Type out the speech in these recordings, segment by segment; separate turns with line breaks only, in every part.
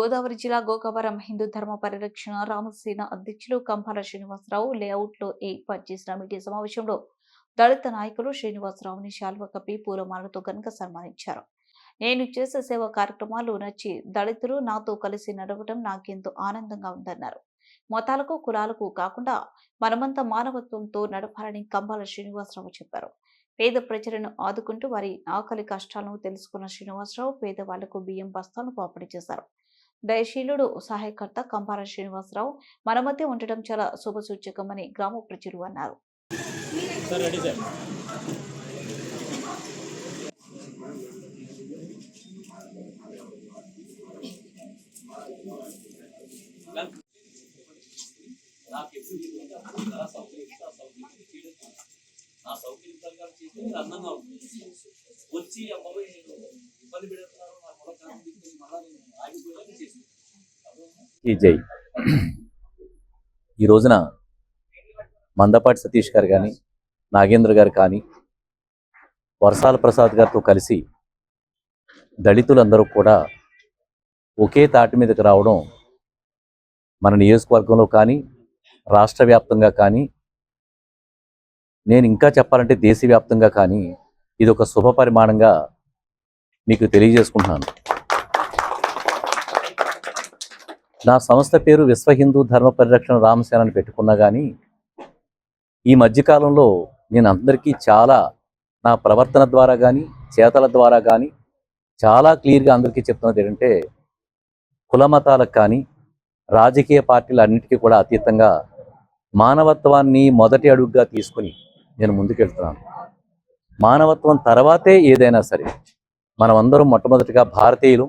గోదావరి జిల్లా గోకవరం హిందూ ధర్మ పరిరక్షణ రామసేన అధ్యక్షులు కంపాల శ్రీనివాసరావు లేఅవుట్లో ఏర్పాటు చేసిన మీడియా సమావేశంలో దళిత నాయకులు శ్రీనివాసరావుని శాల్వ కప్పి పూలమాలతో గనుక సన్మానించారు. నేను చేసే సేవా కార్యక్రమాలు నచ్చి దళితులు నాతో కలిసి నడవడం నాకెంతో ఆనందంగా ఉందన్నారు. మతాలకు కులాలకు కాకుండా మనమంతా మానవత్వంతో నడపాలని కంబాల శ్రీనివాసరావు చెప్పారు. పేద ప్రజలను ఆదుకుంటూ వారి ఆకలి కష్టాలను తెలుసుకున్న శ్రీనివాసరావు పేదవాళ్ళకు బియ్యం బస్తాలను పంపిణీ చేశారు. దయశీలుడు సహాయకర్త కంపాల శ్రీనివాసరావు మన మధ్య ఉండటం చాలా శుభసూచకమని గ్రామ ప్రజలు అన్నారు.
నాకు సౌకర్యం ప్రకారం చేస్తే మీరు అందంగా ఉంటుంది వచ్చి అబ్బాయి నేను ఇబ్బంది పెడుతున్నాను నా పొలం కాదు తీసుకొని మళ్ళా
ఈ జై. ఈ రోజున మందపాటి సతీష్ గారు కానీ నాగేంద్ర గారు కానీ వర్షాల ప్రసాద్ గారితో కలిసి దళితులందరూ కూడా ఒకే తాటి మీదకి రావడం మన నియోజకవర్గంలో కానీ రాష్ట్ర వ్యాప్తంగా కానీ నేను ఇంకా చెప్పాలంటే దేశవ్యాప్తంగా కానీ ఇది ఒక శుభ పరిమాణంగా మీకు తెలియజేసుకుంటున్నాను. నా సంస్థ పేరు విశ్వ హిందూ ధర్మ పరిరక్షణ రామసేన అని పెట్టుకున్నా కానీ ఈ మధ్యకాలంలో నేను అందరికీ చాలా నా ప్రవర్తన ద్వారా కానీ చేతల ద్వారా కానీ చాలా క్లియర్గా అందరికీ చెప్తున్నది ఏంటంటే కుల మతాలకు కానీ రాజకీయ పార్టీలు అన్నిటికీ కూడా అతీతంగా మానవత్వాన్ని మొదటి అడుగుగా తీసుకుని నేను ముందుకెళ్తున్నాను. మానవత్వం తర్వాతే ఏదైనా సరే మనమందరం మొట్టమొదటిగా భారతీయులు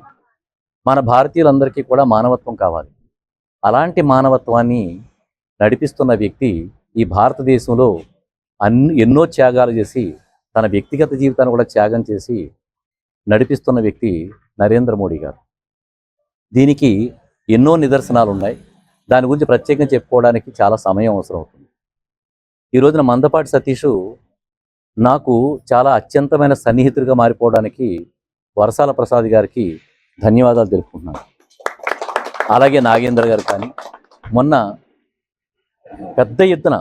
మన భారతీయులందరికీ కూడా మానవత్వం కావాలి. అలాంటి మానవత్వాన్ని నడిపిస్తున్న వ్యక్తి ఈ భారతదేశంలో అన్ని ఎన్నో త్యాగాలు చేసి తన వ్యక్తిగత జీవితాన్ని కూడా త్యాగం చేసి నడిపిస్తున్న వ్యక్తి నరేంద్ర మోడీ గారు. దీనికి ఎన్నో నిదర్శనాలు ఉన్నాయి దాని గురించి ప్రత్యేకంగా చెప్పుకోవడానికి చాలా సమయం అవసరం అవుతుంది. ఈ రోజున మందపాటి సతీషు నాకు చాలా అత్యంతమైన సన్నిహితుడిగా మారిపోవడానికి వరసాల ప్రసాద్ గారికి ధన్యవాదాలు తెలుపుకుంటున్నాను. అలాగే నాగేంద్ర గారు కానీ మొన్న పెద్ద ఎత్తున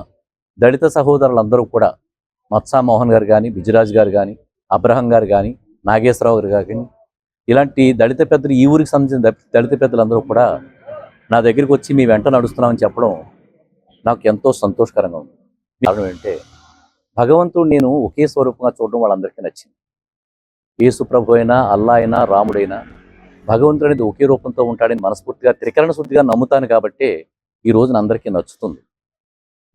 దళిత సహోదరులందరూ కూడా మత్సా మోహన్ గారు కానీ బిజరాజ్ గారు కానీ అబ్రహం గారు కానీ నాగేశ్వరరావు గారు కానీ ఇలాంటి దళిత పెద్దలు ఈ ఊరికి సంబంధించిన దళిత పెద్దలందరూ కూడా నా దగ్గరికి వచ్చి మీ వెంట నడుస్తున్నామని చెప్పడం నాకు ఎంతో సంతోషకరంగా ఉంది. కారణం ఏంటంటే భగవంతుడు నేను ఒకే స్వరూపంగా చూడడం వాళ్ళందరికీ నచ్చింది. యేసు ప్రభు అయినా అల్లా అయినా రాముడైనా భగవంతుడు అనేది ఒకే రూపంతో ఉంటాడని మనస్ఫూర్తిగా త్రికరణ శుద్ధిగా నమ్ముతాను కాబట్టి ఈ రోజున అందరికీ నచ్చుతుంది.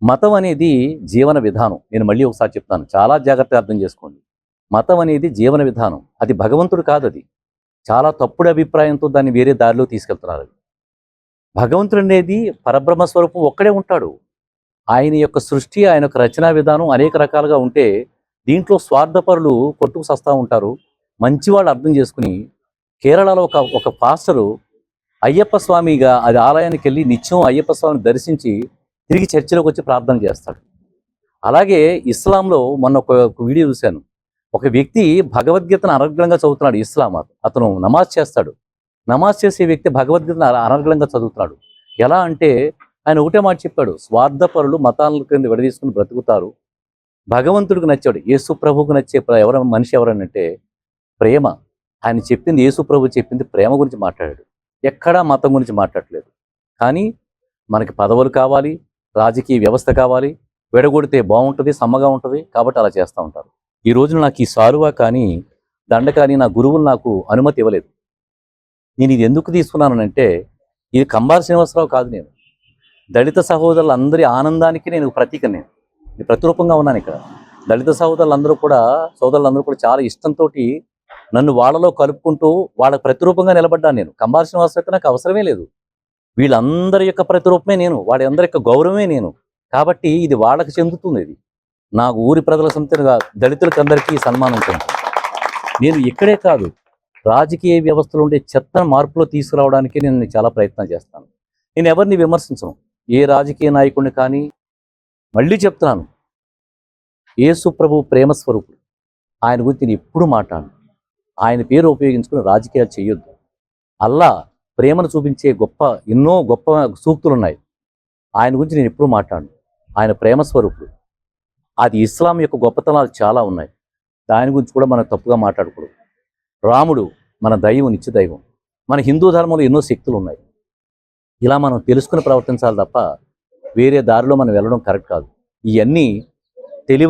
మతం అనేది జీవన విధానం. నేను మళ్ళీ ఒకసారి చెప్తాను. చాలా జాగ్రత్తగా అర్థం చేసుకోండి. మతం అనేది జీవన విధానం. అది భగవంతుడు కాదు అది. చాలా తప్పుడు అభిప్రాయంతో దాన్ని వేరే దారిలో తీసుకెళ్తున్నారు భగవంతుడు అనేది పరబ్రహ్మ స్వరూపం ఒక్కడే ఉంటాడు. ఆయన యొక్క సృష్టి ఆయన యొక్క రచనా విధానం అనేక రకాలుగా ఉంటే దీంట్లో స్వార్థపరులు కొట్టుకు సస్తా ఉంటారు. మంచి వాళ్ళు అర్థం చేసుకుని కేరళలో ఒక ఒక పాస్టరు అయ్యప్ప స్వామిగా అది ఆలయానికి వెళ్ళి నిత్యం అయ్యప్ప స్వామిని దర్శించి తిరిగి చర్చిలోకి వచ్చి ప్రార్థన చేస్తాడు. అలాగే ఇస్లాంలో మొన్న ఒక వీడియో చూశాను. ఒక వ్యక్తి భగవద్గీతను అనర్గళంగా చదువుతున్నాడు ఇస్లాం అతను. నమాజ్ చేస్తాడు. నమాజ్ చేసే వ్యక్తి భగవద్గీతను అన- అనర్గళంగా చదువుతున్నాడు. ఎలా అంటే ఆయన ఒకటే మాట చెప్పాడు స్వార్థపరులు మతాల కింద విడదీసుకుని బ్రతుకుతారు. భగవంతుడికి నచ్చాడు యేసు ప్రభువుకు నచ్చే ప్ర- ఎవర మనిషి ఎవరనంటే ప్రేమ. ఆయన చెప్పింది యేసు ప్రభు చెప్పింది ప్రేమ గురించి మాట్లాడాడు. ఎక్కడా మతం గురించి మాట్లాడలేదు. కానీ మనకి పదవులు కావాలి రాజకీయ వ్యవస్థ కావాలి విడగొడితే బాగుంటుంది సమ్మగా ఉంటుంది కాబట్టి అలా చేస్తూ ఉంటారు. ఈ రోజున నాకు ఈ సారువా కానీ దండ కానీ నా గురువులు నాకు అనుమతి ఇవ్వలేదు. నేను ఇది ఎందుకు తీసుకున్నానంటే ఇది కంబార శ్రీనివాసరావు కాదు నేను. దళిత సహోదరులందరి ఆనందానికి నేను ప్రతీక నేను. నేను ప్రతిరూపంగా ఉన్నాను ఇక్కడ. దళిత సహోదరులందరూ కూడా సోదరులందరూ కూడా చాలా ఇష్టంతో నన్ను వాళ్ళలో కలుపుకుంటూ వాళ్ళకు ప్రతిరూపంగా నిలబడ్డాను నేను. కంబార శ్రీనివాస అయితే నాకు అవసరమే లేదు. వీళ్ళందరి యొక్క ప్రతిరూపమే నేను వాళ్ళ అందరి యొక్క గౌరవమే నేను. కాబట్టి ఇది వాళ్ళకి చెందుతుంది ఇది. నా ఊరి ప్రజల సొంతగా దళితులకు అందరికీ సన్మానం ఉంటుంది. నేను ఇక్కడే కాదు రాజకీయ వ్యవస్థలో ఉండే చెత్తను మార్పులో తీసుకురావడానికి నేను చాలా ప్రయత్నం చేస్తాను. నేను ఎవరిని విమర్శించను. ఏ రాజకీయ నాయకుడిని కానీ మళ్ళీ చెప్తున్నాను. ఏసుప్రభు ప్రేమ స్వరూపుడు ఆయన గురించి నేను ఎప్పుడు మాట్లాడు ఆయన పేరు ఉపయోగించుకుని రాజకీయాలు చేయొద్దు. అల్లా ప్రేమను చూపించే గొప్ప ఎన్నో గొప్ప సూక్తులు ఉన్నాయి ఆయన గురించి నేను ఎప్పుడూ మాట్లాడను. ఆయన ప్రేమ స్వరూపుడు. అది ఇస్లాం యొక్క గొప్పతనాలు చాలా ఉన్నాయి. దాని గురించి కూడా మనం తప్పుగా మాట్లాడకూడదు. రాముడు మన దైవం నిత్య దైవం. మన హిందూ ధర్మంలో ఎన్నో శక్తులు ఉన్నాయి ఇలా మనం తెలుసుకుని ప్రవర్తించాలి తప్ప వేరే దారిలో మనం వెళ్ళడం కరెక్ట్ కాదు. ఇవన్నీ